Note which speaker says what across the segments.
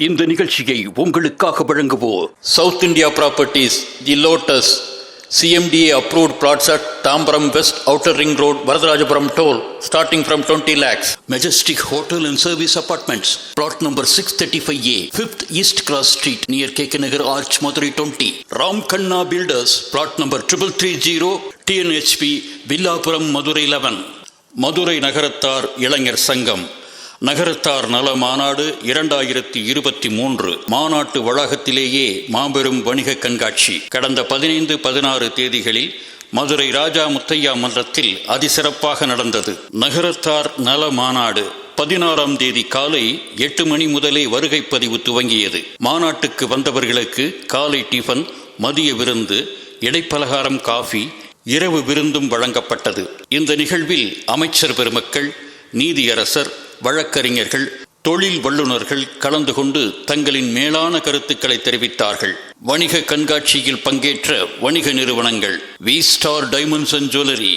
Speaker 1: இந்த நிகழ்ச்சியை உங்களுக்காக வழங்குவோர்
Speaker 2: south India properties the lotus CMDA approved plots at Tambaram west outer ring road Varadharajapuram toll starting from twenty lakhs
Speaker 1: majestic hotel and service apartments plot number six thirty five A fifth east cross street near K Nagar arch Madurai twenty Ram Kanna builders plot number triple three zero TNHB Villapuram Madurai eleven Madurai Nagarathar Ilaignar Sangam Nagarathar நல மாநாடு இரண்டாயிரத்தி இருபத்தி மூன்று மாநாட்டு வளாகத்திலேயே மாபெரும் வணிக கண்காட்சி. கடந்த பதினைந்து பதினாறு தேதிகளில் மதுரை ராஜா முத்தையா மன்றத்தில் அதிசிறப்பாக நடந்தது. நகரத்தார் நல மாநாடு பதினாறாம் தேதி காலை எட்டு மணி முதலே வருகை பதிவு துவங்கியது. மாநாட்டுக்கு வந்தவர்களுக்கு காலை டிஃபன் மதிய விருந்து இடைப்பலகாரம் காஃபி இரவு விருந்தும் வழங்கப்பட்டது. இந்த நிகழ்வில் அமைச்சர் பெருமக்கள் நீதியரசர் வழக்கறிஞர்கள் தொழில் வல்லுநர்கள் கலந்து கொண்டு தங்களின் மேலான கருத்துக்களை தெரிவித்தார்கள். வணிக கண்காட்சியில் பங்கேற்ற வணிக நிறுவனங்கள் V star diamonds and jewellery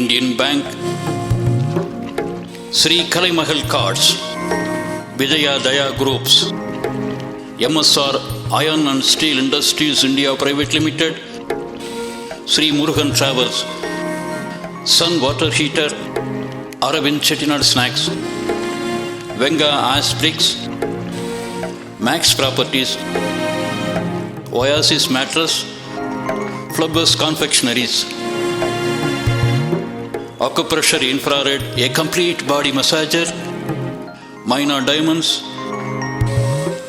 Speaker 1: Indian bank Sri Kalaimagal cards Vijaya Daya groups MSR iron and steel industries India private limited Sri Murugan travels sun water heater Aravind Chettinad snacks வெங்கா ஆஸ்பிரிக்ஸ் max properties oasis mattress flubbers confectioneries acupressure infrared a complete body massager Maina diamonds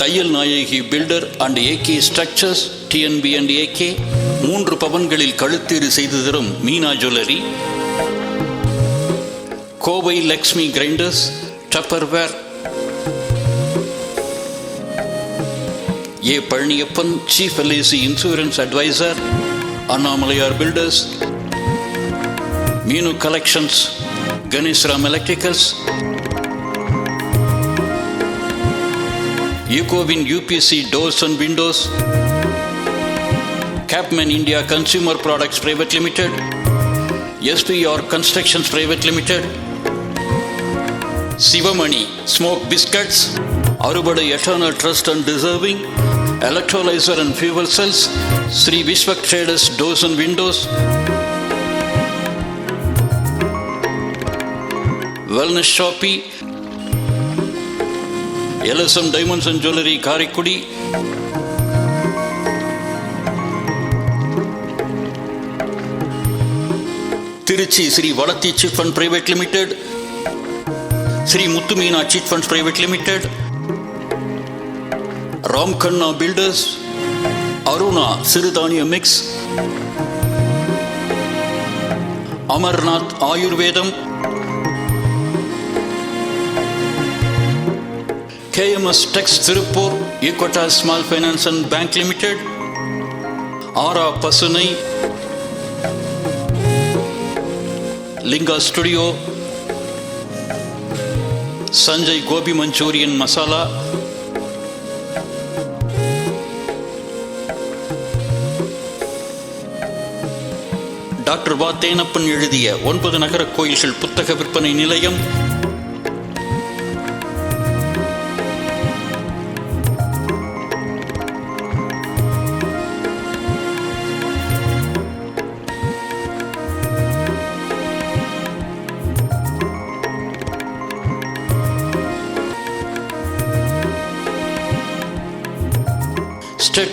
Speaker 1: Thaiyal Nayagi builder and AK structures TNP and AK மூன்று பவன்களில் கழுத்தீடு செய்து தரும் Meena jewellery Kovai Lakshmi grinders Tupperware. A Palaniappan chief LIC insurance advisor Annamalaiyar builders Meenu collections Ganeshram electricals யூகோவின் UPC doors and windows கேப்மேன் India consumer products private limited SPR constructions private limited Sivamani smoke biscuits Arupadai eternal trust and deserving electrolyser and fuel cells Sri Vishwak traders doors and windows wellness shoppe LSM diamonds and jewellery Karaikudi Tiruchi Sri Valathi chip and private limited Sri Muthu Muthumeena chit funds private limited Ramkanna builders Aruna சிறுதானிய mix Amarnath Ayurvedam KMS tex Tiruppur Equitas small finance and bank limited ஆரா பசுனை Linga studio Sanjay Gopi manchurian masala. Doctor வா. தேனப்பன் எழுதிய ஒன்பது நகர கோயில்கள் புத்தக விற்பனை நிலையம்.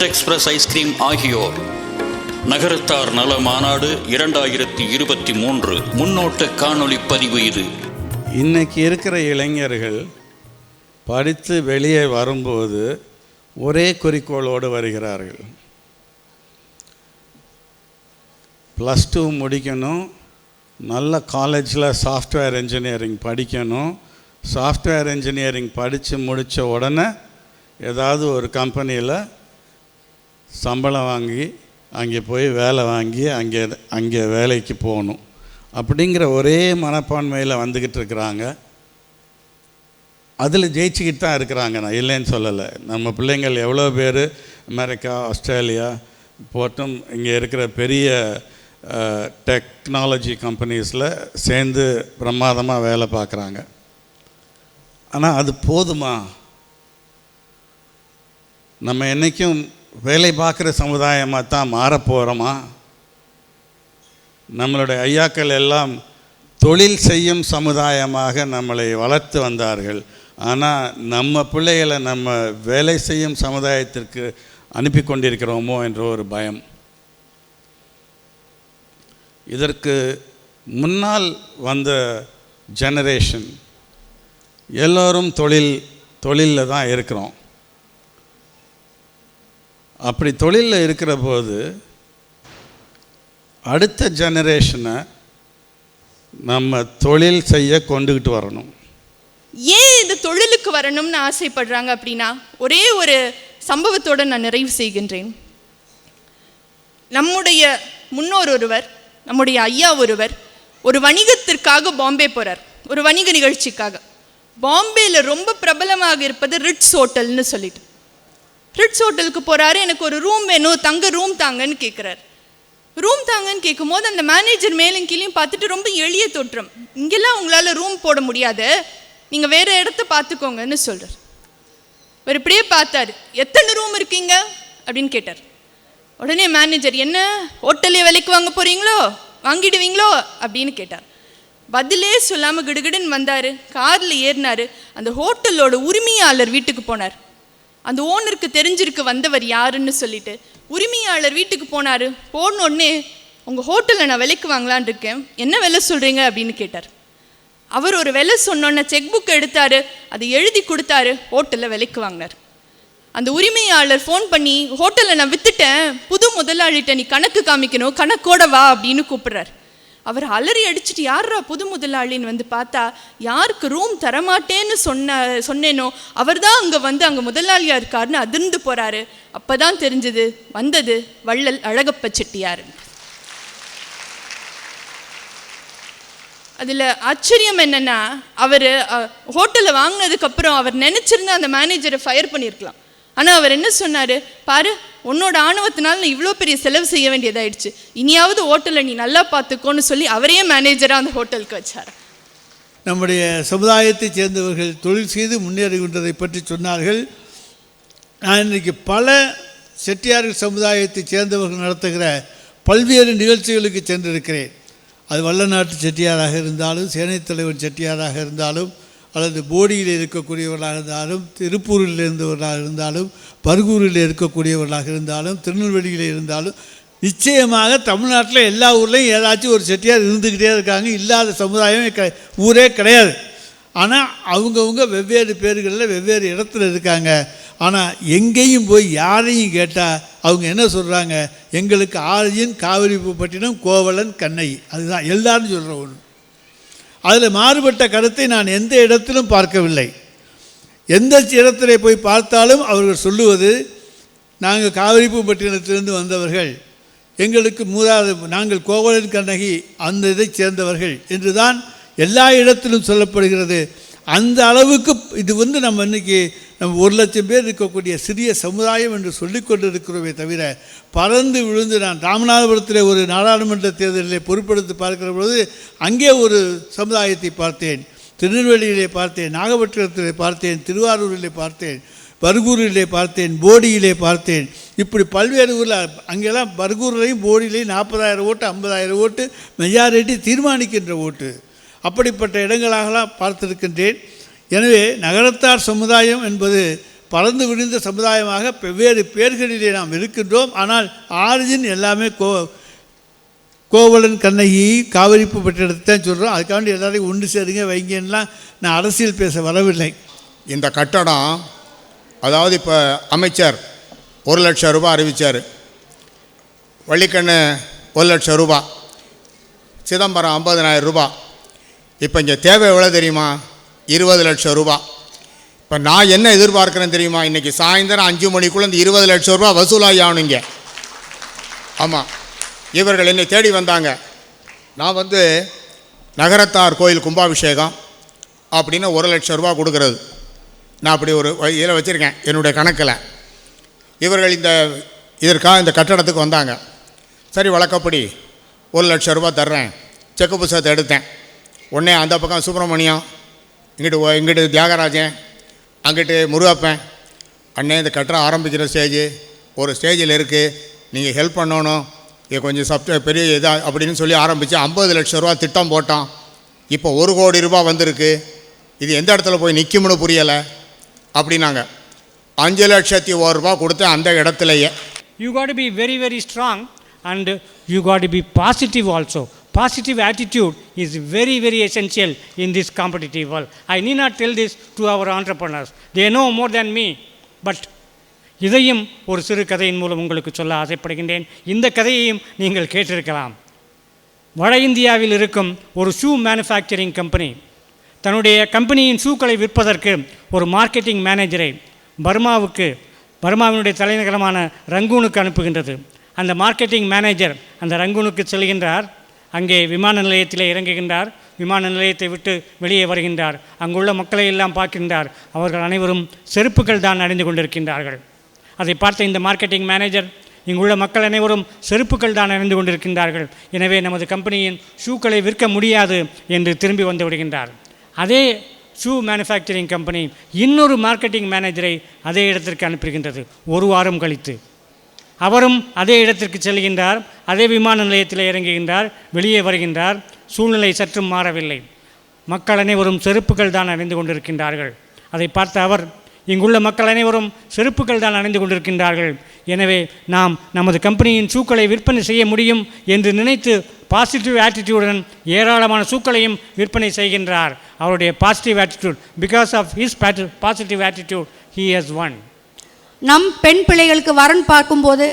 Speaker 1: எக்ஸ்பிரஸ் ஐஸ்கிரீம் ஆகியோர். நகரத்தார் நல மாநாடு இரண்டாயிரத்தி இருபத்தி மூன்று. முன்னோட்ட காணொளி பதிவு இது.
Speaker 3: இன்னைக்கு இருக்கிற இளைஞர்கள் படித்து வெளியே வரும்போது ஒரே குறிக்கோளோடு வருகிறார்கள். ப்ளஸ் டூ முடிக்கணும். நல்ல காலேஜில் சாஃப்ட்வேர் இன்ஜினியரிங் படிக்கணும். சாஃப்ட்வேர் இன்ஜினியரிங் படித்து முடித்த உடனே ஏதாவது ஒரு கம்பெனியில் சம்பளம் வாங்கி அங்கே போய் வேலை வாங்கி அங்கே அங்கே வேலைக்கு போகணும். அப்படிங்கிற ஒரே மனப்பான்மையில் வந்துக்கிட்டு இருக்கிறாங்க. அதில் ஜெயிச்சுக்கிட்டு தான் இருக்கிறாங்க. நான் இல்லைன்னு சொல்லலை. நம்ம பிள்ளைங்கள் எவ்வளோ பேர்? அமெரிக்கா ஆஸ்திரேலியா போட்டும் இங்கே இருக்கிற பெரிய டெக்னாலஜி கம்பெனிஸில் சேர்ந்து பிரமாதமாக வேலை பார்க்குறாங்க. ஆனால் அது போதுமா? நம்ம என்றைக்கும் வேலை பார்க்குற சமுதாயமாக தான் மாறப்போகிறோமா நம்மளுடைய ஐயாக்கள் எல்லாம் தொழில் செய்யும் சமுதாயமாக நம்மளை வளர்த்து வந்தார்கள். ஆனால் நம்ம பிள்ளைகளை நம்ம வேலை செய்யும் சமுதாயத்திற்கு அனுப்பி கொண்டிருக்கிறோமோ என்ற ஒரு பயம். இதற்கு முன்னால் வந்த ஜெனரேஷன் எல்லோரும் தொழில் தொழிலில் தான் இருக்கிறோம். அப்படி தொழிலில் இருக்கிற போது அடுத்த ஜெனரேஷனை நம்ம தொழில் செய்ய கொண்டுக்கிட்டு வரணும்.
Speaker 4: ஏன் இந்த தொழிலுக்கு வரணும்னு ஆசைப்படுறாங்க அப்படின்னா ஒரே ஒரு சம்பவத்தோடு நான் நிறைவு செய்கின்றேன். நம்முடைய முன்னோர் ஒருவர் நம்முடைய ஐயா ஒருவர் ஒரு வணிகத்திற்காக பாம்பே போகிறார் ஒரு வணிக நிகழ்ச்சிக்காக. பாம்பேயில் ரொம்ப பிரபலமாக இருப்பது ரிட்ஸ் ஹோட்டல்னு சொல்லிட்டு. ரிட்ஸ் ஹோட்டலுக்கு போகிறாரு எனக்கு ஒரு ரூம் வேணும் தங்க ரூம் தாங்கன்னு கேட்குறாரு ரூம் தாங்கன்னு கேட்கும்போது அந்த மேனேஜர் மேலும் கீழேயும் பார்த்துட்டு ரொம்ப எளிய தோற்றம். இங்கெல்லாம் உங்களால் ரூம் போட முடியாது. நீங்கள் வேறு இடத்த பார்த்துக்கோங்கன்னு சொல்கிறார் அவர் இப்படியே பார்த்தாரு. எத்தனை ரூம் இருக்கீங்க? அப்படின்னு கேட்டார். உடனே மேனேஜர் என்ன? ஹோட்டலே விலைக்கு வாங்க போகிறீங்களோ வாங்கிடுவீங்களோ? அப்படின்னு கேட்டார். பதிலே சொல்லாமல் கிடுகிடுன்னு வந்தார். காரில் ஏறினாரு. அந்த ஹோட்டலோட உரிமையாளர் வீட்டுக்கு போனார். அந்த ஓனருக்கு தெரிஞ்சிருக்கு வந்தவர் யாருன்னு சொல்லிட்டு உரிமையாளர் வீட்டுக்கு போனார். போனோடனே உங்கள் ஹோட்டலில் நான் விலைக்கு வாங்கலான்னு இருக்கேன். என்ன விலை சொல்கிறீங்க அப்படின்னு கேட்டார். அவர் ஒரு விலை சொன்னோன்னே செக் புக் எடுத்தார். அதை எழுதி கொடுத்தாரு. ஹோட்டலில் விலைக்கு வாங்கினார். அந்த உரிமையாளர் ஃபோன் பண்ணி ஹோட்டலில் நான் வித்துட்டேன். புது முதலாளிகிட்ட நீ கணக்கு காமிக்கணும். கணக்கோட வா அப்படின்னு கூப்பிட்றாரு. அவர் அலறி அடிச்சிட்டு யாரா புது முதலாளின்னு வந்து பார்த்தா யாருக்கு ரூம் தரமாட்டேன்னு சொன்ன சொன்னேனோ அவர் தான் அங்கே வந்து அங்கே முதலாளியாக இருக்காருன்னு அதிர்ந்து போகிறாரு அப்போ தான் தெரிஞ்சது வந்தது வள்ளல் அழகப்ப செட்டியார். அதில் ஆச்சரியம் என்னென்னா அவர் ஹோட்டலில் வாங்கினதுக்கப்புறம் அவர் நினச்சிருந்தா அந்த மேனேஜரை ஃபயர் பண்ணியிருக்கலாம் ஆனால் அவர் என்ன சொன்னார் பாரு உன்னோட ஆணவத்தினால நான் இவ்வளோ பெரிய செலவு செய்ய வேண்டியதாயிடுச்சு. இனியாவது ஹோட்டலை நீ நல்லா பார்த்துக்கோன்னு சொல்லி அவரே மேனேஜராக அந்த ஹோட்டலுக்கு வச்சார்.
Speaker 5: நம்முடைய சமுதாயத்தைச் சேர்ந்தவர்கள் தொழில் செய்து முன்னேறுகின்றதை பற்றி சொன்னார்கள். நான் இன்றைக்கு பல செட்டியார்கள் சமுதாயத்தைச் சேர்ந்தவர்கள் நடத்துகிற பல்வேறு நிகழ்ச்சிகளுக்கு சென்றிருக்கிறேன். அது வல்லநாட்டு செட்டியாராக இருந்தாலும் சேனைத் தலைவன் செட்டியாராக இருந்தாலும் அல்லது போடியில் இருக்கக்கூடியவர்களாக இருந்தாலும் திருப்பூரில் இருந்தவர்களாக இருந்தாலும் பர்கூரில் இருக்கக்கூடியவர்களாக இருந்தாலும் திருநெல்வேலியில் இருந்தாலும் நிச்சயமாக தமிழ்நாட்டில் எல்லா ஊர்லேயும் ஏதாச்சும் ஒரு செட்டியார் இருந்துக்கிட்டே இருக்காங்க. இல்லாத சமுதாயம் க ஊரே கிடையாது. ஆனால் அவங்கவுங்க வெவ்வேறு பேர்களில் வெவ்வேறு இடத்துல இருக்காங்க. ஆனால் எங்கேயும் போய் யாரையும் கேட்டால் அவங்க என்ன சொல்கிறாங்க எங்களுக்கு ஆரியன் காவிரிப்பட்டினம் கோவலன் கண்ணை அதுதான் எல்லாரும் சொல்கிற ஒன்று அதில் மாறுபட்ட கருத்தை நான் எந்த இடத்திலும் பார்க்கவில்லை. எந்த இடத்துல போய் பார்த்தாலும் அவர்கள் சொல்லுவது நாங்கள் காவிரிப்பட்டினத்திலிருந்து வந்தவர்கள். எங்களுக்கு மூதாவது நாங்கள் கோவலன் கண்ணகி அந்த இதைச் சேர்ந்தவர்கள் என்று தான் எல்லா இடத்திலும் சொல்லப்படுகிறது. அந்த அளவுக்கு இது வந்து நம்ம இன்னைக்கு நம்ம ஒரு லட்சம் பேர் இருக்கக்கூடிய சிறிய சமுதாயம் என்று சொல்லிக் கொண்டிருக்கிறோமே தவிர பறந்து விழுந்து நான் ராமநாதபுரத்தில் ஒரு நாடாளுமன்ற தேர்தலில் பொறுப்படுத்தி பார்க்கிற பொழுது அங்கே ஒரு சமுதாயத்தை பார்த்தேன். திருநெல்வேலியிலே பார்த்தேன் நாகப்பட்டினத்திலே பார்த்தேன் திருவாரூரிலே பார்த்தேன் பர்கூரிலே பார்த்தேன் போடியிலே பார்த்தேன். இப்படி பல்வேறு ஊரில் அங்கெல்லாம் பர்கூர்லேயும் போடியிலையும் நாற்பதாயிரம் ஓட்டு ஐம்பதாயிரம் ஓட்டு மெஜாரிட்டி தீர்மானிக்கின்ற ஓட்டு. அப்படிப்பட்ட இடங்களாகலாம் பார்த்திருக்கின்றேன். எனவே நகரத்தார் சமுதாயம் என்பது பறந்து விழுந்த சமுதாயமாக வெவ்வேறு பேர்களிலே நாம் இருக்கின்றோம். ஆனால் ஆரிஜின் எல்லாமே கோ கோவலன் கண்ணகி காவிரிப்பு பட்டினத்தை தான் சொல்கிறோம் அதுக்காண்டி எல்லாரையும் ஒன்று சேருங்க வைங்கன்னெலாம் நான் அரசியல் பேச வரவில்லை.
Speaker 6: இந்த கட்டடம் அதாவது இப்போ அமைச்சர் ஒரு லட்சம் ரூபாய் அறிவித்தார் வள்ளிக்கண்ணு ஒரு லட்சம் ரூபாய். சிதம்பரம் ஐம்பதனாயிரம் ரூபாய். இப்போ இங்கே தேவை எவ்வளோ தெரியுமா? இருபது லட்சம் ரூபா. இப்போ நான் என்ன எதிர்பார்க்குறேன் தெரியுமா? இன்றைக்கி சாயந்தரம் அஞ்சு மணிக்குள்ளே இந்த இருபது லட்சம் ரூபா வசூலாகி ஆகணுங்க ஆமாம் இவர்கள் என்னை தேடி வந்தாங்க. நான் வந்து நகரத்தார் கோயில் கும்பாபிஷேகம் அப்படின்னு ஒரு லட்சம் ரூபா கொடுக்கறது. நான் அப்படி ஒரு இதில் வச்சுருக்கேன் என்னுடைய கணக்கில். இவர்கள் இந்த இதற்காக இந்த கட்டடத்துக்கு வந்தாங்க. சரி வழக்கப்படி ஒரு லட்சம் ரூபா தர்றேன். செக்கு புஸ்தகத்தை எடுத்தேன். உடனே அந்த பக்கம் சுப்பிரமணியம் இங்கிட்டு இங்கிட்டு தியாகராஜன் அங்கிட்டு முருகப்பன். அண்ணே இந்த கட்டுற ஆரம்பிக்கிற ஸ்டேஜ் ஒரு ஸ்டேஜில் இருக்குது நீங்கள் ஹெல்ப் பண்ணணும். இது கொஞ்சம் சப்த பெரிய இதாக அப்படின்னு சொல்லி ஆரம்பித்து ஐம்பது லட்ச ரூபா திட்டம் போட்டோம் இப்போ ஒரு கோடி ரூபா வந்திருக்கு. இது எந்த இடத்துல போய் நிற்கும்னு புரியலை. அப்படின்னாங்க. அஞ்சு லட்சத்தி ஒரு ரூபா கொடுத்து அந்த இடத்துலையே.
Speaker 7: You got be very very strong and you got be positive also positive attitude is attitude is very very essential in this competitive world. I need not tell this to our entrepreneurs. They know more than me but இதையும் ஒரு சிறு கதையின் மூலம் உங்களுக்கு சொல்ல ஆசைப்படுகின்றேன். இந்த கதையையும் நீங்கள் கேட்டிருக்கலாம். வட இந்தியாவில் இருக்கும் ஒரு ஷூ மேனுஃபேக்சரிங் கம்பெனி தன்னுடைய கம்பெனியின் ஷூக்களை விற்பதற்கு ஒரு மார்க்கெட்டிங் மேனேஜரை பர்மாவுக்கு பர்மாவினுடைய தலைநகரமான ரங்கூனுக்கு அனுப்புகின்றது. அந்த மார்க்கெட்டிங் மேனேஜர் அந்த ரங்கூனுக்கு செல்கின்றார். அங்கே விமான நிலையத்தில் இறங்குகின்றார். விமான நிலையத்தை விட்டு வெளியே வருகின்றார். அங்குள்ள மக்களை எல்லாம் பார்க்கின்றார். அவர்கள் அனைவரும் செருப்புகள் தான் அணிந்து கொண்டிருக்கின்றார்கள். அதை பார்த்த இந்த மார்க்கெட்டிங் மேனேஜர் இங்குள்ள மக்கள் அனைவரும் செருப்புகள் தான் அணிந்து கொண்டிருக்கின்றார்கள். எனவே நமது கம்பெனியின் ஷூக்களை விற்க முடியாது என்று திரும்பி வந்து விடுகின்றார். அதே ஷூ மேனுஃபேக்சரிங் கம்பெனி இன்னொரு மார்க்கெட்டிங் மேனேஜரை அதே இடத்திற்கு அனுப்புகின்றது. ஒரு வாரம் கழித்து. அவரும் அதே இடத்திற்கு செல்கின்றார் அதே விமான நிலையத்தில் இறங்குகின்றார் வெளியே வருகின்றார். சூழ்நிலை சற்றும் மாறவில்லை. மக்கள் அனைவரும் செருப்புகள் தான் அணிந்து கொண்டிருக்கின்றார்கள். அதை பார்த்த அவர் இங்குள்ள மக்கள் அனைவரும் செருப்புகள் தான் அணிந்து கொண்டிருக்கின்றார்கள். எனவே நாம் நமது கம்பெனியின் சூக்களை விற்பனை செய்ய முடியும் என்று நினைத்து பாசிட்டிவ் ஆட்டிடியூடன் ஏராளமான சூக்களையும் விற்பனை செய்கின்றார். அவருடைய positive attitude because of his positive attitude he has won
Speaker 8: நம் பெண் பிள்ளைகளுக்கு வரன் பார்க்கும்போது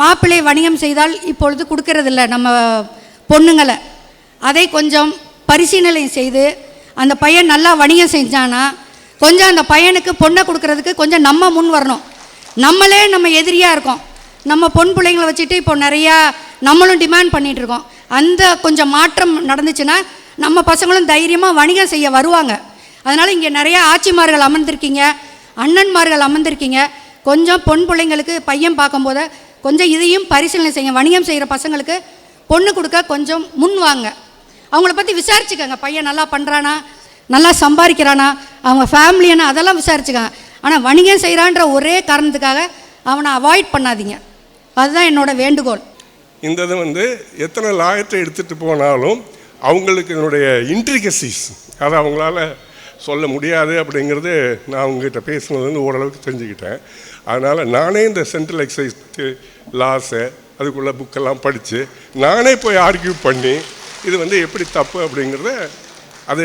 Speaker 8: மாப்பிள்ளை வணிகம் செய்தால் இப்பொழுது கொடுக்கறதில்ல நம்ம பொண்ணுங்களை. அதை கொஞ்சம் பரிசீலனை செய்து அந்த பையன் நல்லா வணிகம் செஞ்சானா கொஞ்சம் அந்த பையனுக்கு பொண்ணை கொடுக்கறதுக்கு கொஞ்சம் நம்ம முன் வரணும். நம்மளே நம்ம எதிரியாக இருக்கோம். நம்ம பொன் பிள்ளைங்களை வச்சுட்டு இப்போ நிறையா நம்மளும் டிமாண்ட் பண்ணிகிட்டு இருக்கோம். அந்த கொஞ்சம் மாற்றம் நடந்துச்சுன்னா நம்ம பசங்களும் தைரியமாக வணிகம் செய்ய வருவாங்க. அதனால் இங்கே நிறையா ஆட்சிமார்கள் அமர்ந்திருக்கீங்க அண்ணன்மார்கள் அமர்ந்திருக்கீங்க. கொஞ்சம் பொன் பிள்ளைங்களுக்கு பையன் பார்க்கும்போது கொஞ்சம் இதையும் பரிசீலனை செய்யுங்க. வணிகம் செய்கிற பசங்களுக்கு பொண்ணு கொடுக்க கொஞ்சம் முன் வாங்க. அவங்கள பற்றி விசாரிச்சுக்கோங்க. பையன் நல்லா பண்ணுறானா நல்லா சம்பாதிக்கிறானா? அவங்க ஃபேமிலியானா அதெல்லாம் விசாரிச்சுக்கோங்க. ஆனால் வணிகம் செய்கிறான்ற ஒரே காரணத்துக்காக அவனை அவாய்ட் பண்ணாதீங்க. அதுதான் என்னோட வேண்டுகோள்.
Speaker 9: இந்த இது வந்து எத்தனை லாயத்தை எடுத்துகிட்டு போனாலும் அவங்களுக்கு என்னுடைய இன்ட்ரிகசிஸ் அதை அவங்களால சொல்ல முடியாது அப்படிங்கிறது நான் உங்ககிட்ட பேசுனது வந்து ஓரளவுக்கு தெரிஞ்சுக்கிட்டேன். அதனால் நானே இந்த சென்ட்ரல் எக்ஸைஸ் லாஸை அதுக்குள்ள புக்கெல்லாம் படித்து நானே போய் ஆர்கியூ பண்ணி இது வந்து எப்படி தப்பு அப்படிங்கிறத அது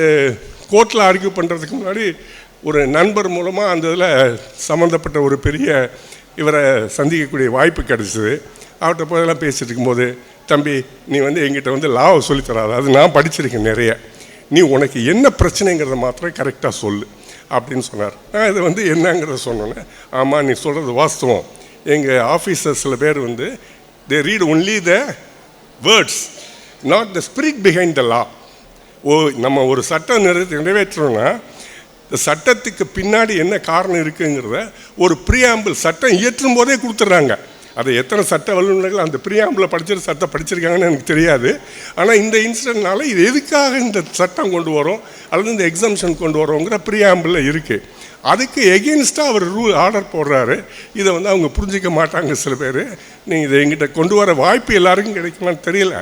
Speaker 9: கோர்ட்டில் ஆர்கியூ பண்ணுறதுக்கு முன்னாடி ஒரு நண்பர் மூலமாக அந்த இதில் சம்மந்தப்பட்ட ஒரு பெரிய இவரை சந்திக்கக்கூடிய வாய்ப்பு கிடச்சிது. அவர்கிட்ட போதெல்லாம் பேசிட்டு இருக்கும்போது தம்பி நீ வந்து எங்கிட்ட வந்து லாவை சொல்லித்தராது அது நான் படிச்சிருக்கேன் நிறைய. நீ உனக்கு என்ன பிரச்சனைங்கிறத மாத்திரம் கரெக்டாக சொல்லு. அப்படின்னு சொன்னார். நான் இது வந்து என்னங்கிறத சொன்னோன்னே ஆமாம் நீ சொல்கிறது வாஸ்தவம். எங்கள் ஆஃபீஸர் சில பேர் வந்து they read only the words not the spirit behind the law ஓ நம்ம ஒரு சட்டம் நிறைவே நிறைவேற்றுறோம்னா இந்த சட்டத்துக்கு பின்னாடி என்ன காரணம் இருக்குங்கிறத ஒரு ப்ரியாம்பிள் சட்டம் இயற்றும் போதே கொடுத்துட்றாங்க அதை எத்தனை சட்ட வல்லுநர்கள் அந்த பிரியாம்பில் படிச்சிட்டு சட்டம் படிச்சிருக்காங்கன்னு எனக்கு தெரியாது. ஆனால் இந்த இன்சிடென்ட்னால இது எதுக்காக இந்த சட்டம் கொண்டு வரோம்? அல்லது இந்த எக்ஸம்ஷன் கொண்டு வரோங்கிற பிரியாம்பில் இருக்குது அதுக்கு எகெயின்ஸ்டாக அவர் ரூல் ஆர்டர் போடுறாரு. இதை வந்து அவங்க புரிஞ்சிக்க மாட்டாங்க சில பேர். நீங்கள் இதை எங்கிட்ட கொண்டு வர வாய்ப்பு எல்லாருக்கும் கிடைக்குமான்னு தெரியல.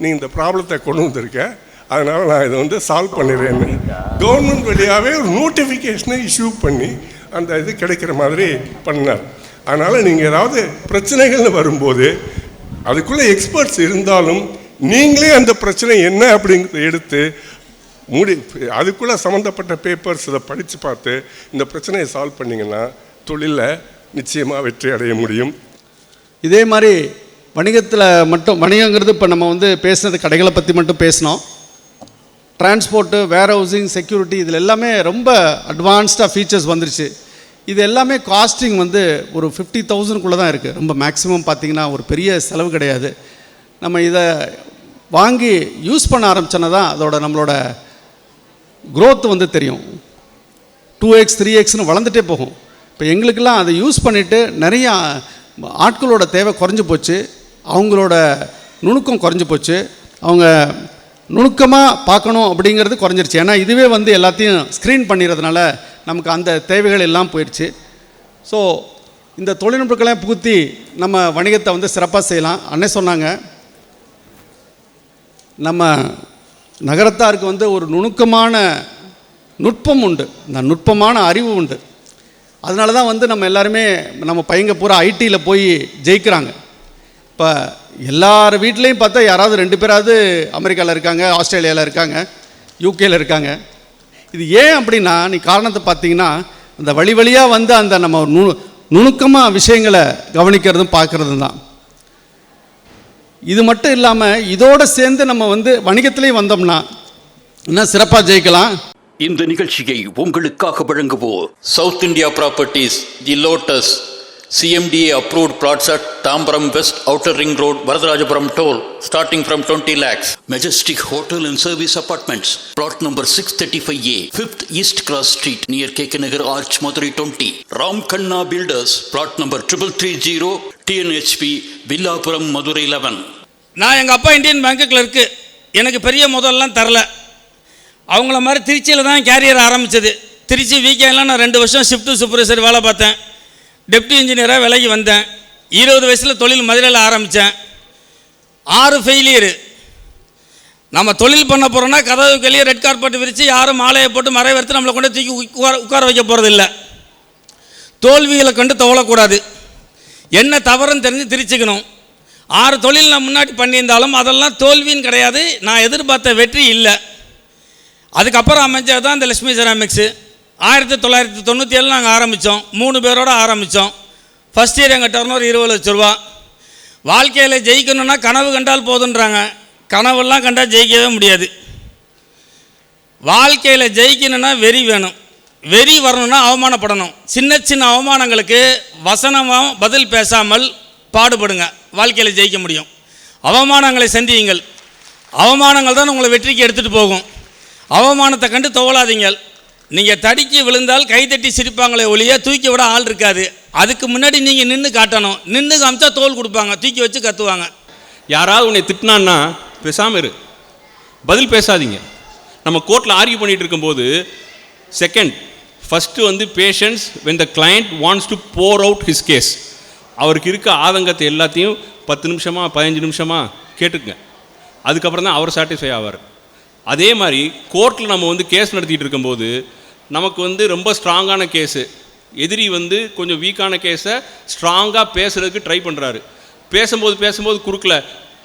Speaker 9: நீ இந்த ப்ராப்ளத்தை கொண்டு வந்திருக்க. அதனால் நான் இதை வந்து சால்வ் பண்ணிடுறேன்னு. கவர்மெண்ட் வழியாகவே ஒரு நோட்டிஃபிகேஷனை இஷ்யூ பண்ணி அந்த இது கிடைக்கிற மாதிரி பண்ணார். அதனால் நீங்கள் ஏதாவது பிரச்சனைகள்னு வரும்போது அதுக்குள்ளே எக்ஸ்பர்ட்ஸ் இருந்தாலும் நீங்களே அந்த பிரச்சனை என்ன அப்படிங்கிறத எடுத்து மூடி அதுக்குள்ளே சம்மந்தப்பட்ட பேப்பர்ஸ் இதை படித்து பார்த்து இந்த பிரச்சனையை சால்வ் பண்ணிங்கன்னா தொழிலில் நிச்சயமாக வெற்றி அடைய முடியும்.
Speaker 10: இதே மாதிரி வணிகத்தில் மட்டும் வணிகங்கிறது இப்போ நம்ம வந்து பேசுனது கடைகளை பற்றி மட்டும் பேசினோம். டிரான்ஸ்போர்ட்டு வேர் ஹவுசிங் செக்யூரிட்டி இதில் எல்லாமே ரொம்ப அட்வான்ஸ்டாக ஃபீச்சர்ஸ் வந்துருச்சு. இது எல்லாமே காஸ்டிங் வந்து ஒரு ஃபிஃப்டி தௌசண்ட்குள்ளே தான் இருக்குது ரொம்ப மேக்ஸிமம் பார்த்தீங்கன்னா ஒரு பெரிய செலவு கிடையாது. நம்ம இதை வாங்கி யூஸ் பண்ண ஆரம்பிச்சோன்னா தான் அதோட நம்மளோட க்ரோத் வந்து தெரியும். டூ எக்ஸ் த்ரீ எக்ஸ்னு வளர்ந்துட்டே போகும். இப்போ எங்களுக்கெல்லாம் அதை யூஸ் பண்ணிவிட்டு நிறையா ஆட்களோட தேவை குறைஞ்சி போச்சு. அவங்களோட நுணுக்கம் குறைஞ்சி போச்சு. அவங்க நுணுக்கமாக பார்க்கணும் அப்படிங்கிறது குறைஞ்சிருச்சு. ஏன்னா இதுவே வந்து எல்லாத்தையும் ஸ்க்ரீன் பண்ணிடுறதுனால நமக்கு அந்த தேவைகள் எல்லாம் போயிடுச்சு ஸோ இந்த தொழில்நுட்பங்களை புகுத்தி நம்ம வணிகத்தை வந்து சிறப்பாக செய்யலாம். அன்னே சொன்னாங்க நம்ம நகரத்தாருக்கு வந்து ஒரு நுணுக்கமான நுட்பம் உண்டு. இந்த நுட்பமான அறிவு உண்டு. அதனால தான் வந்து நம்ம எல்லாருமே நம்ம பையங்க பூரா ஐடியில் போய் ஜெயிக்கிறாங்க. இப்போ எல்லார் வீட்லேயும் பார்த்தா யாராவது ரெண்டு பேராவது அமெரிக்காவில் இருக்காங்க ஆஸ்திரேலியாவில் இருக்காங்க யூகேயில் இருக்காங்க. இது ஏன் அப்படின்னா நீ காரணத்தை பார்த்தீங்கன்னா அந்த வழி வழியாக வந்து அந்த நம்ம நு நுணுக்கமாக விஷயங்களை கவனிக்கிறதும் பார்க்குறதும் தான் இது மட்டும் இல்லாமல் இதோடு சேர்ந்து நம்ம வந்து வணிகத்திலையும் வந்தோம்னா என்ன சிறப்பாக ஜெயிக்கலாம்?
Speaker 1: இந்த நிகழ்ச்சியை உங்களுக்காக வழங்குவோர்
Speaker 2: south India properties the lotus CMDA approved plots at Tambaram West Outer Ring Road, Varadarajapuram Toll, starting from 20 lakhs.
Speaker 1: Majestic Hotel and Service Apartments, plot number 635A, 5th East Cross Street, near Kekanagar Arch, Madurai 20. Ram Kanna Builders, plot number 3330, TNHP, Villapuram, Madurai 11.
Speaker 11: நான் எங்கள் அப்பா Indian பேங்க்கு clerk எனக்கு பெரிய முதல்லாம் தரல அவங்கள மாதிரி திருச்சியில் தான் கேரியர் ஆரம்பித்தது திருச்சி வீக்கெண்டில் நான் ரெண்டு வருஷம் ஷிஃப்ட்டு சூப்பர்வைசர் வேலை பார்த்தேன் டெப்டி இன்ஜினியராக விலகி வந்தேன். இருபது வயசில் தொழில் மதுரையில் ஆரம்பித்தேன் ஆறு ஃபெயிலியரு நம்ம தொழில் பண்ண போகிறோன்னா கதவு வெளியே ரெட் கார்பெட் விரித்து யாரும் மாலையை போட்டு மறைவறுத்து நம்மளை கொண்டு தூக்கி உட்கார உட்கார வைக்க போகிறதில்ல தோல்விகளை கண்டு துவளக்கூடாது. என்ன தவறுன்னு தெரிஞ்சு திரிச்சுக்கணும். ஆறு தொழில் நான் முன்னாடி பண்ணியிருந்தாலும் அதெல்லாம் தோல்வின்னு கிடையாது. நான் எதிர்பார்த்த வெற்றி இல்லை. அதுக்கப்புறம் அமைச்சது தான் இந்த லட்சுமி செராமிக்ஸு ஆயிரத்தி தொள்ளாயிரத்தி தொண்ணூற்றி ஏழு நாங்கள் ஆரம்பித்தோம் மூணு பேரோட ஆரம்பித்தோம் ஃபஸ்ட் இயர் எங்கள் டர்னர் இருபது லட்ச ரூபா. வாழ்க்கையில் ஜெயிக்கணும்னா கனவு கண்டால் போதுன்றாங்க. கனவெல்லாம் கண்டால் ஜெயிக்கவே முடியாது. வாழ்க்கையில் ஜெயிக்கணும்னா வெறி வேணும். வெறி வரணும்னா அவமானப்படணும். சின்ன சின்ன அவமானங்களுக்கு வசனமாக பதில் பேசாமல் பாடுபடுங்க. வாழ்க்கையில் ஜெயிக்க முடியும். அவமானங்களை சந்தியுங்கள். அவமானங்கள் தான் உங்களை வெற்றிக்கு எடுத்துகிட்டு போகும். அவமானத்தை கண்டு துவளாதீங்கள். நீங்கள் தடிக்கி விழுந்தால் கைதட்டி சிரிப்பாங்களே ஒழிய தூக்கி விட ஆள் இருக்காது. அதுக்கு முன்னாடி நீங்கள் நின்று காட்டணும். நின்று காமிச்சா தோல் கொடுப்பாங்க. தூக்கி வச்சு கத்துவாங்க.
Speaker 12: யாராவது உன்னை திட்டினான்னா பேசாமல் இரு. பதில் பேசாதீங்க. நம்ம கோர்ட்டில் ஆர்கியூ பண்ணிட்டு இருக்கும்போது செகண்ட் ஃபஸ்ட்டு வந்து patience when the client wants to pour out his case அவருக்கு இருக்க ஆதங்கத்தை எல்லாத்தையும் பத்து நிமிஷமாக பதினஞ்சு நிமிஷமாக கேட்டுக்குங்க. அதுக்கப்புறம் தான் அவர் சாட்டிஸ்ஃபை ஆவார். அதே மாதிரி கோர்ட்டில் நம்ம வந்து கேஸ் நடத்திட்டு இருக்கும்போது நமக்கு வந்து ரொம்ப ஸ்ட்ராங்கான கேஸு. எதிரி வந்து கொஞ்சம் வீக்கான கேஸை ஸ்ட்ராங்காக பேசுகிறதுக்கு ட்ரை பண்ணுறாரு பேசும்போது பேசும்போது குறுக்கல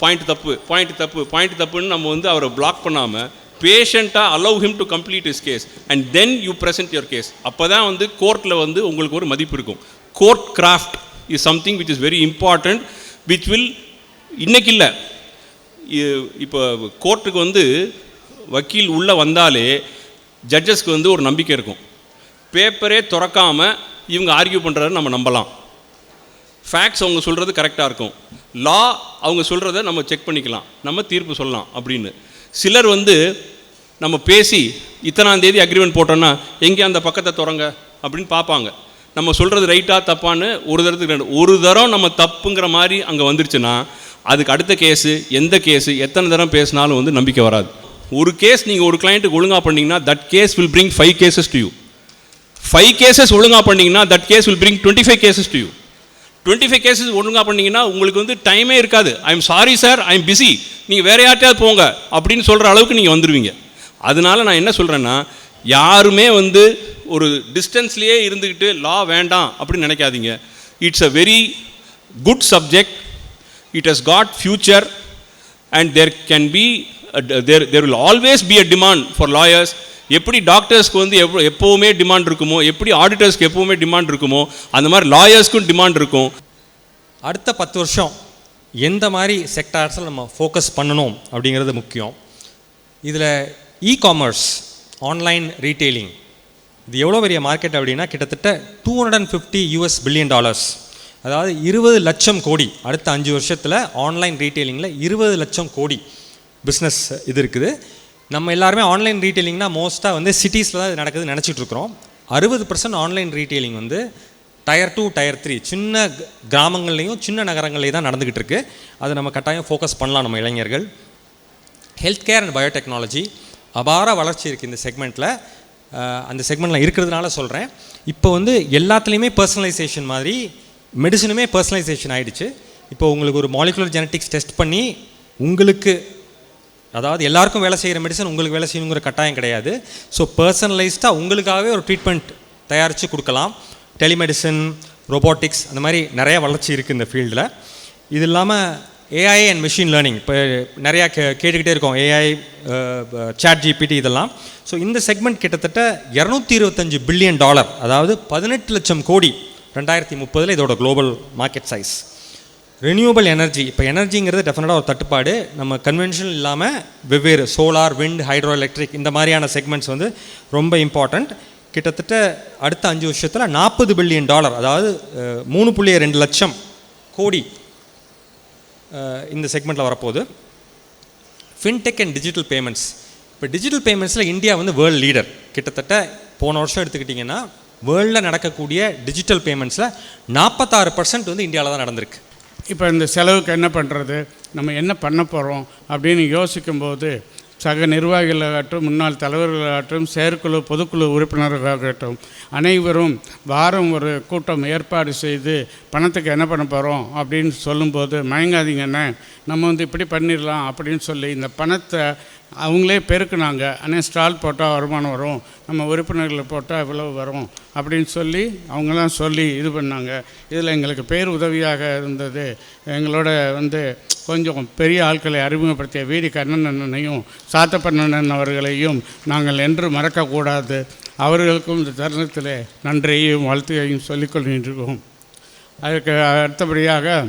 Speaker 12: பாயிண்ட் தப்பு பாயிண்ட் தப்பு பாயிண்ட் தப்புன்னு நம்ம வந்து அவரை பிளாக் பண்ணாமல் பேஷண்ட்டாக allow him to complete his case and then you present your case அப்போ தான் வந்து கோர்ட்டில் வந்து உங்களுக்கு ஒரு மதிப்பு இருக்கும். Court craft is something which is very important which will இன்னைக்கு இல்லை. இப்போ கோர்ட்டுக்கு வந்து வக்கீல் உள்ளே வந்தாலே ஜட்ஜஸ்க்கு வந்து ஒரு நம்பிக்கை இருக்கும். பேப்பரே திறக்காமல் இவங்க ஆர்கியூ பண்ணுறத நம்ம நம்பலாம். ஃபேக்ட்ஸ் அவங்க சொல்கிறது கரெக்டாக இருக்கும். லா அவங்க சொல்கிறத நம்ம செக் பண்ணிக்கலாம். நம்ம தீர்ப்பு சொல்லலாம் அப்படின்னு. சிலர் வந்து நம்ம பேசி இத்தனாம் தேதி அக்ரிமெண்ட் போட்டோன்னா எங்கே அந்த பக்கத்தை திறங்க அப்படின்னு பார்ப்பாங்க. நம்ம சொல்கிறது ரைட்டாக தப்பான்னு ஒரு தரத்துக்கு ஒரு தரம் நம்ம தப்புங்கிற மாதிரி அங்கே வந்துருச்சுன்னா அதுக்கு அடுத்த கேஸு எந்த கேஸு எத்தனை தரம் பேசினாலும் வந்து நம்பிக்கை வராது. ஒரு கேஸ் நீங்கள் ஒரு கிளைண்ட்டுக்கு ஒழுங்காக பண்ணீங்கன்னா that case will bring five cases to you five cases ஒழுங்காக பண்ணீங்கன்னா that case will bring twenty five cases to you twenty five cases ஒழுங்காக பண்ணிங்கன்னா உங்களுக்கு வந்து டைமே இருக்காது. I am sorry sir I am busy நீங்கள் வேறு யார்ட்டையாவது போங்க அப்படின்னு சொல்கிற அளவுக்கு நீங்கள் வந்துடுவீங்க அதனால நான் என்ன சொல்கிறேன்னா யாருமே வந்து ஒரு டிஸ்டன்ஸ்லேயே இருந்துக்கிட்டு லா வேண்டாம் அப்படின்னு நினைக்காதீங்க. It's a very good subject it has got future and there can be there there will always be a demand for lawyers எப்படி டாக்டர்ஸ்க்கு வந்து எவ்வளோ எப்போவுமே டிமாண்ட் இருக்குமோ எப்படி ஆடிட்டர்ஸ்க்கு எப்போவுமே டிமாண்ட் இருக்குமோ அந்த மாதிரி லாயர்ஸ்க்கும் டிமாண்ட் இருக்கும்.
Speaker 13: அடுத்த பத்து வருஷம் எந்த மாதிரி செக்டார்ஸில் நம்ம ஃபோக்கஸ் பண்ணணும் அப்படிங்கிறது முக்கியம். இதில் இ காமர்ஸ் ஆன்லைன் ரீட்டெயிலிங் இது எவ்வளோ பெரிய மார்க்கெட் அப்படின்னா கிட்டத்தட்ட two hundred and fifty US billion dollars அதாவது இருபது லட்சம் கோடி அடுத்த அஞ்சு வருஷத்தில் ஆன்லைன் ரீட்டெயிலிங்கில் இருபது லட்சம் கோடி. பிஸ்னஸ் இது இருக்குது. நம்ம எல்லாருமே ஆன்லைன் ரீட்டெயிலிங்னா மோஸ்ட்டாக வந்து சிட்டிஸில் தான் இது நடக்குதுன்னு நினச்சிட்ருக்குறோம். அறுபது பர்சன்ட் ஆன்லைன் ரீட்டெயிலிங் வந்து டயர் டூ டயர் த்ரீ சின்ன கிராமங்கள்லேயும் சின்ன நகரங்கள்லேயும் தான் நடந்துக்கிட்டு இருக்குது அதை நம்ம கட்டாயம் ஃபோக்கஸ் பண்ணலாம் நம்ம இளைஞர்கள். ஹெல்த் கேர் அண்ட் பயோடெக்னாலஜி அபார வளர்ச்சி இருக்குது இந்த செக்மெண்ட்டில் அந்த செக்மெண்ட்லாம் இருக்கிறதுனால சொல்கிறேன் இப்போ வந்து எல்லாத்துலேயுமே பர்சனலைசேஷன் மாதிரி மெடிசனுமே பர்சனலைசேஷன் ஆகிடுச்சு இப்போ உங்களுக்கு ஒரு மாலிகுலர் ஜெனட்டிக்ஸ் டெஸ்ட் பண்ணி உங்களுக்கு அதாவது எல்லாருக்கும் வேலை செய்கிற மெடிசன் உங்களுக்கு வேலை செய்யணுங்கிற கட்டாயம் கிடையாது. ஸோ பர்சனலைஸ்டாக உங்களுக்காகவே ஒரு ட்ரீட்மெண்ட் தயாரித்து கொடுக்கலாம். டெலிமெடிசன் ரோபோட்டிக்ஸ் அந்த மாதிரி நிறைய வளர்ச்சி இருக்குது இந்த ஃபீல்டில் இது இல்லாமல் ஏஐ அண்ட் மிஷின் லேர்னிங் இப்போ நிறையா கே கேட்டுக்கிட்டே இருக்கோம். ஏஐ சாட் ஜிபிடி இதெல்லாம். ஸோ இந்த செக்மெண்ட் கிட்டத்தட்ட இரநூத்தி இருபத்தஞ்சு பில்லியன் டாலர் அதாவது பதினெட்டு லட்சம் கோடி ரெண்டாயிரத்தி முப்பதில் இதோட global market size renewable energy இப்போ எனர்ஜிங்கிறது டெஃபினட்டாக ஒரு தட்டுப்பாடு. நம்ம கன்வென்ஷனல் இல்லாமல் வெவ்வேறு சோலார் விண்ட் ஹைட்ரோ எலக்ட்ரிக் இந்த மாதிரியான செக்மெண்ட்ஸ் வந்து ரொம்ப இம்பார்ட்டண்ட் கிட்டத்தட்ட அடுத்த அஞ்சு வருஷத்தில் நாற்பது பில்லியன் டாலர் அதாவது மூணு புள்ளி ரெண்டு லட்சம் கோடி இந்த செக்மெண்ட்டில் வரப்போகுது. ஃபின்டெக் அண்ட் டிஜிட்டல் பேமெண்ட்ஸ் இப்போ டிஜிட்டல் பேமெண்ட்ஸில் இந்தியா வந்து வேர்ல்டு லீடர் கிட்டத்தட்ட போன வருஷம் எடுத்துக்கிட்டிங்கன்னா வேர்ல்டில் நடக்கக்கூடிய டிஜிட்டல் பேமெண்ட்ஸில் நாற்பத்தாறு பர்சன்ட் வந்து இந்தியாவில் தான் நடந்திருக்கு.
Speaker 14: இப்போ இந்த செலவுக்கு என்ன பண்ணுறது நம்ம என்ன பண்ண போகிறோம் அப்படின்னு யோசிக்கும்போது சக நிர்வாகிகளாகட்டும் முன்னாள் தலைவர்களாகட்டும் செயற்குழு பொதுக்குழு உறுப்பினர்களாகட்டும் அனைவரும் வாரம் ஒரு கூட்டம் ஏற்பாடு செய்து பணத்துக்கு என்ன பண்ண போகிறோம் அப்படின்னு சொல்லும்போது மயங்காதீங்கண்ணே நம்ம வந்து இப்படி பண்ணிடலாம் அப்படின்னு சொல்லி இந்த பணத்தை அவங்களே பெருக்குனாங்க. ஆனால் ஸ்டால் போட்டால் வருமானம் வரும். நம்ம உறுப்பினர்களை போட்டால் இவ்வளவு வரும். அப்படின்னு சொல்லி அவங்களாம் சொல்லி இது பண்ணாங்க. இதில் எங்களுக்கு பேர் உதவியாக இருந்தது. எங்களோட வந்து கொஞ்சம் பெரிய ஆட்களை அறிமுகப்படுத்திய வீடி கண்ணனனையும் சாத்தப்பண்ணன் அவர்களையும் நாங்கள் என்று மறக்கக்கூடாது. அவர்களுக்கும் இந்த தருணத்தில் நன்றியையும் வாழ்த்துகையும் சொல்லிக்கொள்கின்றோம். அதுக்கு அடுத்தபடியாக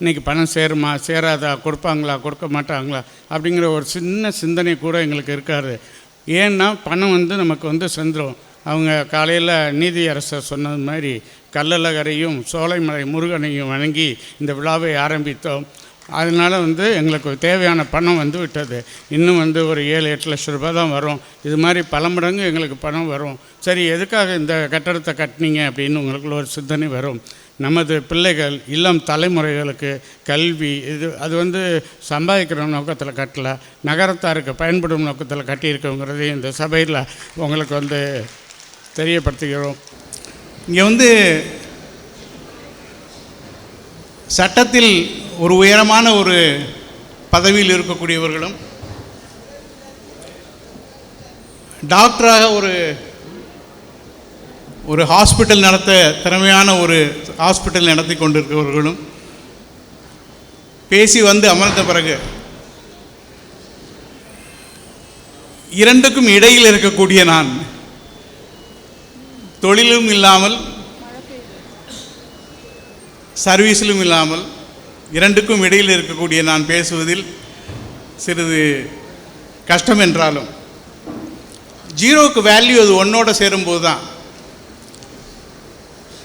Speaker 14: இன்றைக்கி பணம் சேருமா சேராதா கொடுப்பாங்களா கொடுக்க மாட்டாங்களா அப்படிங்கிற ஒரு சின்ன சிந்தனை கூட எங்களுக்கு இருக்காது. ஏன்னா பணம் வந்து நமக்கு வந்து செந்துடும் அவங்க காலையில் நீதியரசர் சொன்னது மாதிரி கல்லழகரையும் சோலைமலை முருகனையும் வணங்கி இந்த விழாவை ஆரம்பித்தோம். அதனால் வந்து எங்களுக்கு தேவையான பணம் வந்து விட்டது. இன்னும் வந்து ஒரு ஏழு எட்டு லட்ச ரூபாய் தான் வரும். இது மாதிரி பல மடங்கு எங்களுக்கு பணம் வரும். சரி எதுக்காக இந்த கட்டடத்தை கட்டினீங்க அப்படின்னு உங்களுக்குள்ள ஒரு சிந்தனை வரும். நமது பிள்ளைகள் இளம் தலைமுறைகளுக்கு கல்வி இது அது வந்து சம்பாதிக்கிற நோக்கத்தில் கட்டலை நகரத்தாருக்கு பயன்படும் நோக்கத்தில் கட்டியிருக்கோங்கிறதையும் இந்த சபையில் உங்களுக்கு வந்து தெரியப்படுத்துகிறோம்.
Speaker 15: இங்கே வந்து சட்டத்தில் ஒரு உயரமான ஒரு பதவியில் இருக்கக்கூடியவர்களும் டாக்டராக ஒரு ஒரு ஹாஸ்பிட்டல் நடத்த திறமையான ஒரு ஹாஸ்பிட்டல் நடத்தி கொண்டிருக்கிறவர்களும் பேசி வந்து அமர்ந்த பிறகு இரண்டுக்கும் இடையில் இருக்கக்கூடிய நான் தொழிலும் இல்லாமல் சர்வீஸிலும் இல்லாமல் இரண்டுக்கும் இடையில் இருக்கக்கூடிய நான் பேசுவதில் சிறிது கஷ்டம் என்றாலும் ஜீரோவுக்கு வேல்யூ அது ஒன்னோட சேரும்போது தான்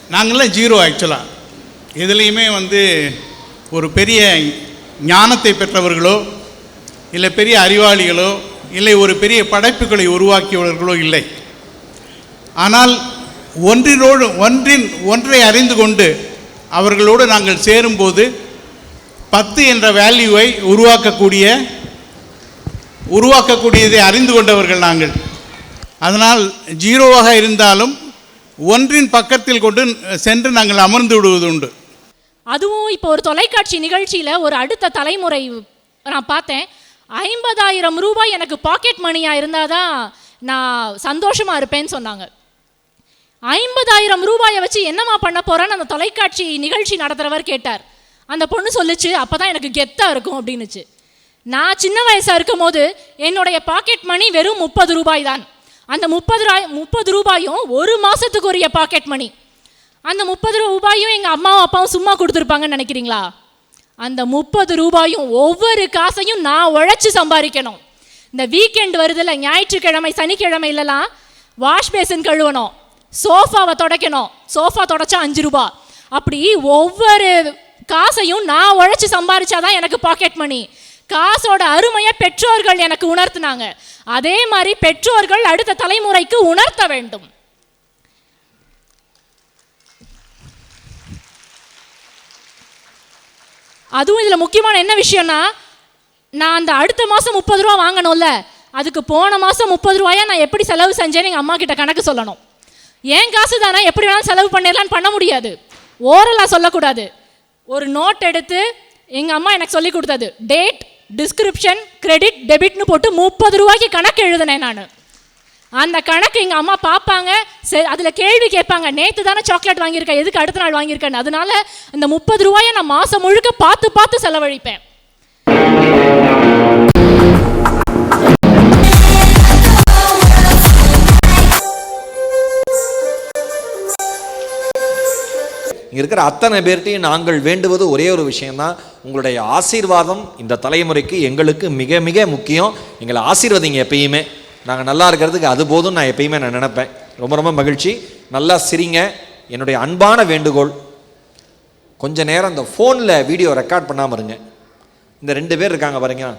Speaker 15: நாங்கள்லாம் ஜீரோ ஆக்சுவலாக எதுலேயுமே வந்து ஒரு பெரிய ஞானத்தை பெற்றவர்களோ இல்லை பெரிய அறிவாளிகளோ இல்லை ஒரு பெரிய படைப்புகளை உருவாக்கியவர்களோ இல்லை. ஆனால் ஒன்றினோடு ஒன்றின் ஒன்றை அறிந்து கொண்டு அவர்களோடு நாங்கள் சேரும்போது பத்து என்ற வேல்யூவை உருவாக்கக்கூடிய உருவாக்கக்கூடியதை அறிந்து கொண்டவர்கள் நாங்கள். அதனால் ஜீரோவாக இருந்தாலும் ஒன்றின் பக்கத்தில் கொண்டு சென்று நாங்கள் அமர்ந்து விடுவது உண்டு.
Speaker 16: அதுவும் இப்போ ஒரு தொலைக்காட்சி நிகழ்ச்சியில் ஒரு அடுத்த தலைமுறை நான் பார்த்தேன். ஐம்பதாயிரம் ரூபாய் எனக்கு பாக்கெட் மணியாக இருந்தால் தான் நான் சந்தோஷமாக இருப்பேன்னு சொன்னாங்க. ஐம்பதாயிரம் ரூபாயை வச்சு என்னம்மா பண்ண போகிறேன்னு அந்த தொலைக்காட்சி நிகழ்ச்சி நடத்துகிறவர் கேட்டார். அந்த பொண்ணு சொல்லுச்சு அப்போ தான் எனக்கு கெத்தாக இருக்கும் அப்படின்னுச்சு. நான் சின்ன வயசாக இருக்கும் போது என்னுடைய பாக்கெட் மணி வெறும் முப்பது ரூபாய் தான். அந்த முப்பது ரூபாய் முப்பது ரூபாயும் ஒரு மாதத்துக்கு உரிய பாக்கெட் மணி அந்த முப்பது ரூபாயும் எங்கள் அம்மாவும் அப்பாவும் சும்மா கொடுத்துருப்பாங்கன்னு நினைக்கிறீங்களா? அந்த முப்பது ரூபாயும் ஒவ்வொரு காசையும் நான் உழைச்சி சம்பாதிக்கணும். இந்த வீக்கெண்ட் வருதுல்ல ஞாயிற்றுக்கிழமை சனிக்கிழமையிலலாம் வாஷ் பேசின் கழுவணும். சோஃபாவை துடைக்கணும். சோஃபா துடைச்சா அஞ்சு ரூபா. அப்படி ஒவ்வொரு காசையும் நான் உழைச்சி சம்பாரிச்சாதான் எனக்கு பாக்கெட் மணி காசோட அருமையை பெற்றோர்கள் எனக்கு உணர்த்தினாங்க. அதே மாதிரி பெற்றோர்கள் அடுத்த தலைமுறைக்கு உணர்த்த வேண்டும். அதுவும் இதில் முக்கியமான என்ன விஷயம்னா நான் அந்த அடுத்த மாதம் முப்பது ரூபா வாங்கணும்ல அதுக்கு போன மாதம் முப்பது ரூபாயா நான் எப்படி செலவு செஞ்சேன்னு எங்கள் அம்மா கிட்ட கணக்கு சொல்லணும். ஏன் காசு தானே? எப்படி வேணாலும் செலவு பண்ணிடலான்னு பண்ண முடியாது. ஓரலாக சொல்லக்கூடாது. ஒரு நோட் எடுத்து எங்கள் அம்மா எனக்கு சொல்லி கொடுத்தது டேட் டிஸ்கிரிப்ஷன் கிரெடிட் டெபிட்னு போட்டு முப்பது ரூபாய்க்கு கணக்கு எழுதினேன் நான். அந்த கணக்கு எங்கள் அம்மா பார்ப்பாங்க சரி அதில் கேள்வி கேட்பாங்க நேற்று தானே சாக்லேட் வாங்கியிருக்கேன் எதுக்கு அடுத்த நாள் வாங்கியிருக்கேன்னு? அதனால அந்த முப்பது ரூபாயை நான் மாதம் முழுக்க பார்த்து பார்த்து செலவழிப்பேன்.
Speaker 17: இங்கே இருக்கிற அத்தனை பேர்ட்டையும் நாங்கள் வேண்டுவது ஒரே ஒரு விஷயம்தான். உங்களுடைய ஆசீர்வாதம் இந்த தலைமுறைக்கு எங்களுக்கு மிக மிக முக்கியம். எங்களை ஆசீர்வதிங்க எப்பயுமே. நாங்கள் நல்லா இருக்கிறதுக்கு அது போதும் நான் எப்பயுமே நான் நினப்பேன். ரொம்ப ரொம்ப மகிழ்ச்சி. நல்லா சிரிங்க. என்னுடைய அன்பான வேண்டுகோள். கொஞ்ச நேரம் இந்த ஃபோனில் வீடியோ ரெக்கார்ட் பண்ணாமல் இருங்க. இந்த ரெண்டு பேர் இருக்காங்க பாருங்க.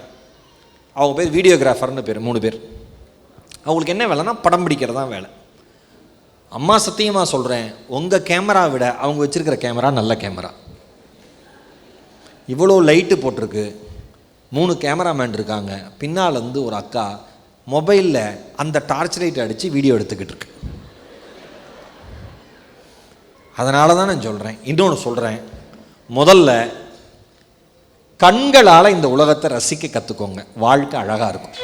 Speaker 17: அவங்க பேர் வீடியோகிராஃபர்னு பேர் மூணு பேர். அவங்களுக்கு என்ன வேலைன்னா படம் பிடிக்கிறது தான் வேலை. அம்மா சத்தியமாக சொல்கிறேன் உங்கள் கேமரா விட அவங்க வச்சுருக்கிற கேமரா நல்ல கேமரா. இவ்வளோ லைட்டு போட்டிருக்கு மூணு கேமராமேன் இருக்காங்க பின்னால் வந்து ஒரு அக்கா மொபைலில் அந்த டார்ச் லைட் அடித்து வீடியோ எடுத்துக்கிட்டு இருக்கு. அதனால தான் நான் சொல்கிறேன் இன்னொன்று சொல்கிறேன் முதல்ல கண்களால் இந்த உலகத்தை ரசிக்க கற்றுக்கோங்க வாழ்க்கை அழகாக இருக்கும்.